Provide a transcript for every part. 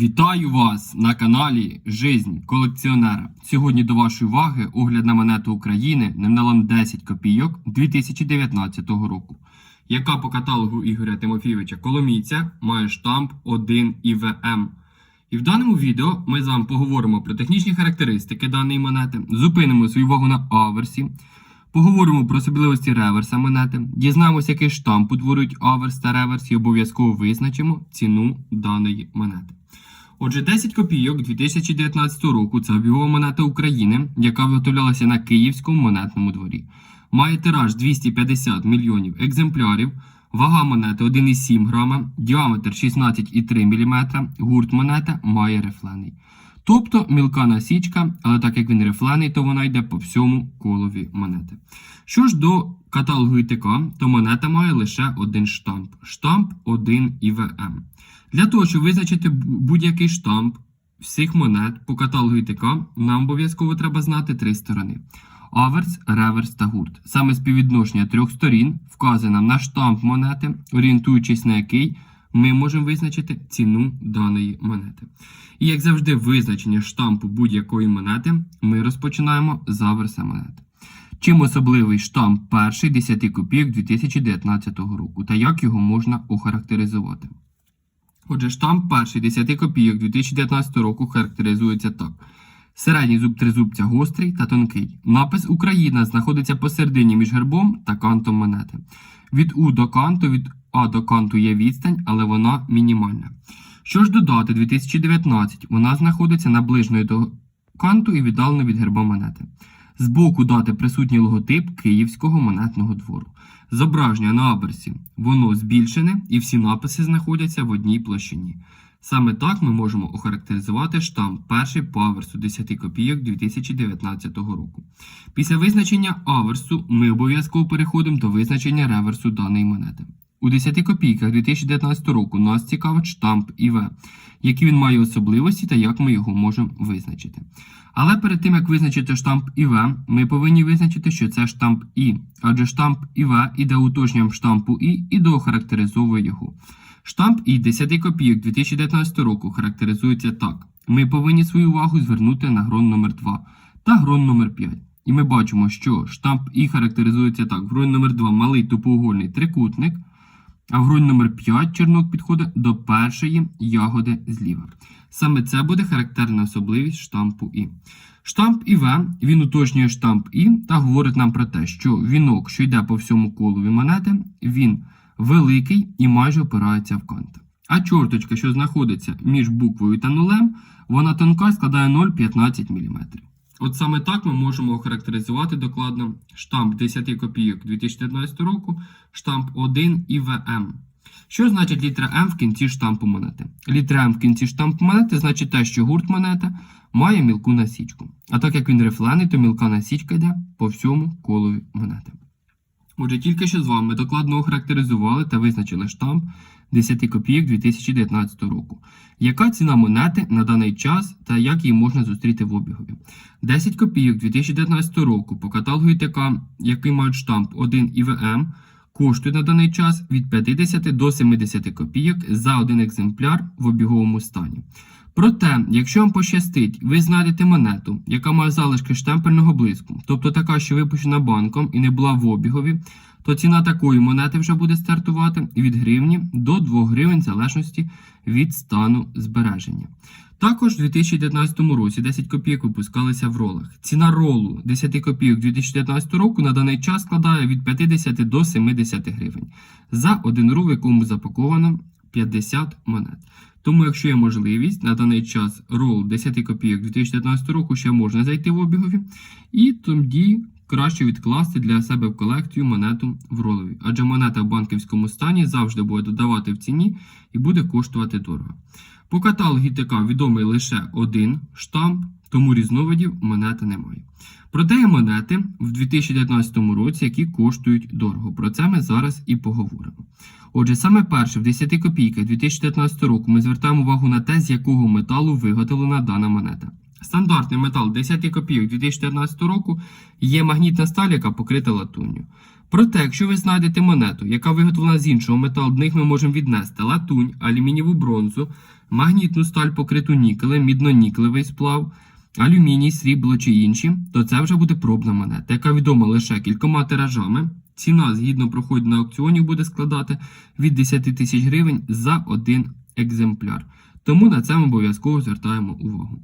Вітаю вас на каналі Жизнь колекціонера. Сьогодні до вашої уваги огляд на монету України номіналом 10 копійок 2019 року, яка по каталогу Ігоря Тимофійовича Коломійця має штамп 1 ІВМ. І в даному відео ми з вами поговоримо про технічні характеристики даної монети, зупинимо свою увагу на аверсі, поговоримо про особливості реверса монети, дізнаємося, який штамп утворюють аверс та реверс і обов'язково визначимо ціну даної монети. Отже, 10 копійок 2019 року це обігова монета України, яка виготовлялася на Київському монетному дворі. Має тираж 250 мільйонів екземплярів, вага монети 1,7 грама, діаметр 16,3 мм, гурт монета має рифлений. Тобто мілка насічка, але так як він рифлений, то вона йде по всьому колові монети. Що ж до каталогу ІТК, то монета має лише один штамп штамп 1 ІВМ. Для того, щоб визначити будь-який штамп всіх монет по каталогу ІТК, нам обов'язково треба знати три сторони: аверс, реверс та гурт. Саме співвідношення трьох сторін вказує нам на штамп монети, орієнтуючись на який ми можемо визначити ціну даної монети. І як завжди, визначення штампу будь-якої монети ми розпочинаємо з аверса монети. Чим особливий штамп перший 10 копійок 2019 року та як його можна охарактеризувати? Отже, штамп перший 10 копійок 2019 року характеризується так. Середній зуб тризубця гострий та тонкий. Напис Україна знаходиться посередині між гербом та кантом монети. Від У до канту, від А до канту є відстань, але вона мінімальна. Що ж до дати 2019, вона знаходиться наближеною до канту і віддалено від герба монети. Збоку дати присутній логотип Київського монетного двору. Зображення на аберсі воно збільшене і всі написи знаходяться в одній площині. Саме так ми можемо охарактеризувати штамп перший по аверсу 10 копійок 2019 року. Після визначення аверсу ми обов'язково переходимо до визначення реверсу даної монети. У 10 копійках 2019 року нас цікавить штамп ІВ, які він має особливості та як ми його можемо визначити. Але перед тим як визначити штамп ІВ, ми повинні визначити, що це штамп І, адже штамп ІВ іде уточненням штампу І і доохарактеризовує його. Штамп І 10 копійок 2019 року характеризується так: ми повинні свою увагу звернути на грон номер 2 та грон номер 5. І ми бачимо, що штамп І характеризується так: в гроні номер 2 малий тупоугольний трикутник, а в гроні номер 5 чернок підходить до першої ягоди зліва. Саме це буде характерна особливість штампу І. Штамп ІВ він уточнює штамп І та говорить нам про те, що вінок, що йде по всьому колові монети, він великий і майже опирається в кант. А чорточка, що знаходиться між буквою та нулем, вона тонка складає 0,15 мм. От саме так ми можемо охарактеризувати докладно штамп 10 копійок 2019 року, штамп 1 ІВМ. Що значить літера М в кінці штампу монети? Літера М в кінці штампу монети значить те, що гурт монета має мілку насічку. А так як він рифлений, то мілка насічка йде по всьому колові монети. Отже, тільки що з вами докладно охарактеризували та визначили штамп 10 копійок 2019 року. Яка ціна монети на даний час та як її можна зустріти в обігові? 10 копійок 2019 року по каталогу ІТК, який мають штамп 1 ІВМ, коштує на даний час від 50 до 70 копійок за один екземпляр в обіговому стані. Проте, якщо вам пощастить, ви знайдете монету, яка має залишки штемпельного блиску, тобто така, що випущена банком і не була в обігові, то ціна такої монети вже буде стартувати від гривні до 2 гривень в залежності від стану збереження. Також у 2019 році 10 копійок випускалися в ролах. Ціна ролу 10 копійок 2019 року на даний час складає від 50 до 70 гривень за один рул, в якому запаковано 50 монет. Тому, якщо є можливість, на даний час рол 10 копійок 2019 року ще можна зайти в обігові, і тоді краще відкласти для себе в колекцію монету в ролові. Адже монета в банківському стані завжди буде додавати в ціні і буде коштувати дорого. По каталогу ТК відомий лише один штамп, тому різновидів монети немає. Проте є монети в 2019 році, які коштують дорого. Про це ми зараз і поговоримо. Отже, саме перше в 10 копійках 2019 року ми звертаємо увагу на те, з якого металу виготовлена дана монета. Стандартний метал 10 копійок 2014 року є магнітна сталь, яка покрита латунню. Проте, якщо ви знайдете монету, яка виготовлена з іншого металу, до них ми можемо віднести латунь, алюмінієву бронзу, магнітну сталь покриту нікелем, мідно-нікелевий сплав, алюміній, срібло чи інші, то це вже буде пробна монета, яка відома лише кількома тиражами. Ціна згідно проходу на аукціоні буде складати від 10 тисяч гривень за один екземпляр. Тому на це ми обов'язково звертаємо увагу.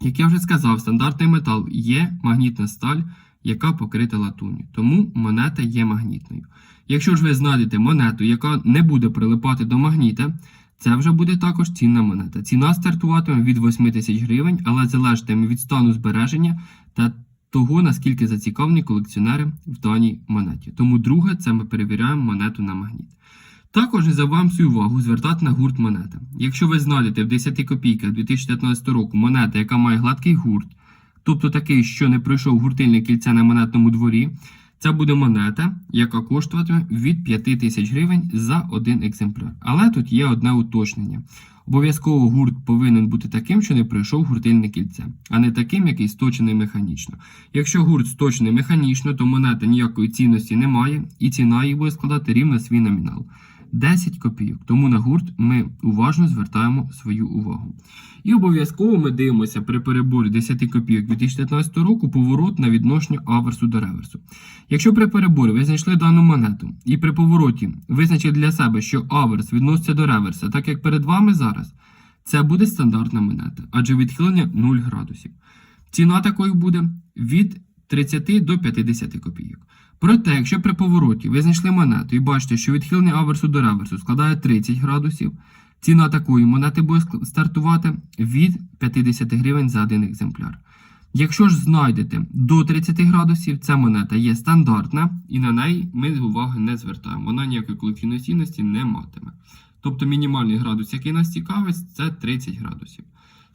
Як я вже сказав, стандартний метал є магнітна сталь, яка покрита латунню, тому монета є магнітною. Якщо ж ви знайдете монету, яка не буде прилипати до магніта, це вже буде також цінна монета. Ціна стартуватиме від 8 тисяч гривень, але залежатиме від стану збереження та того, наскільки зацікавлені колекціонери в даній монеті. Тому друге, це ми перевіряємо монету на магніт. Також не забуваємо свою увагу звертати на гурт монети. Якщо ви знайдете в 10 копійках 2019 року монета, яка має гладкий гурт, тобто такий, що не пройшов гуртильне кільце на монетному дворі, це буде монета, яка коштуватиме від 5 тисяч гривень за один екземпляр. Але тут є одне уточнення. Обов'язково гурт повинен бути таким, що не пройшов гуртильне кільце, а не таким, який сточений механічно. Якщо гурт сточений механічно, то монета ніякої цінності не має, і ціна її буде складати рівно свій номінал. 10 копійок. Тому на гурт ми уважно звертаємо свою увагу. І обов'язково ми дивимося при переборі 10 копійок 2019 року поворот на відношення аверсу до реверсу. Якщо при переборі ви знайшли дану монету і при повороті визначили для себе, що аверс відноситься до реверса, так як перед вами зараз, це буде стандартна монета, адже відхилення 0 градусів. Ціна такої буде від 30 до 50 копійок. Проте, якщо при повороті ви знайшли монету і бачите, що відхилення аверсу до реверсу складає 30 градусів, ціна такої монети буде стартувати від 50 гривень за один екземпляр. Якщо ж знайдете до 30 градусів, ця монета є стандартна і на неї ми уваги не звертаємо. Вона ніякої колекційної цінності не матиме. Тобто мінімальний градус, який нас цікавить, це 30 градусів.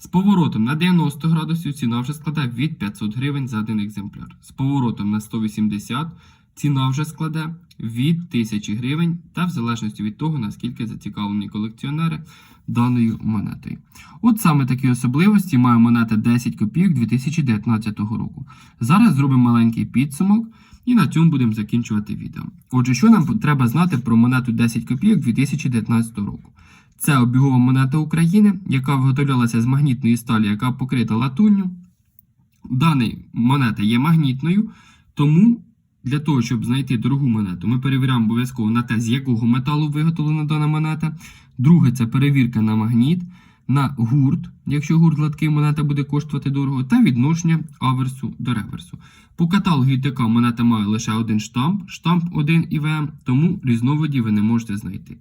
З поворотом на 90 градусів ціна вже складе від 500 гривень за один екземпляр. З поворотом на 180 ціна вже складе від 1000 гривень та в залежності від того, наскільки зацікавлені колекціонери даною монетою. От саме такі особливості має монета 10 копійок 2019 року. Зараз зробимо маленький підсумок і на цьому будемо закінчувати відео. Отже, що нам треба знати про монету 10 копійок 2019 року? Це обігова монета України, яка виготовлялася з магнітної сталі, яка покрита латунню. Дана монета є магнітною, тому для того, щоб знайти дорогу монету, ми перевіряємо обов'язково на те, з якого металу виготовлена дана монета. Друге, це перевірка на магніт, на гурт, якщо гурт гладкий, монета буде коштувати дорого, та відношення аверсу до реверсу. По каталогу ІТК монета має лише один штамп, штамп 1 ІВМ, тому різновидів ви не можете знайти.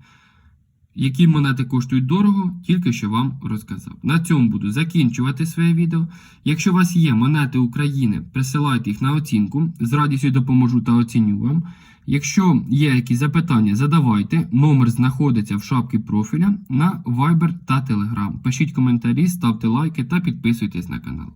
Які монети коштують дорого, тільки що вам розказав. На цьому буду закінчувати своє відео. Якщо у вас є монети України, присилайте їх на оцінку. З радістю допоможу та оціню вам. Якщо є якісь запитання, задавайте. Номер знаходиться в шапці профіля на Viber та Telegram. Пишіть коментарі, ставте лайки та підписуйтесь на канал.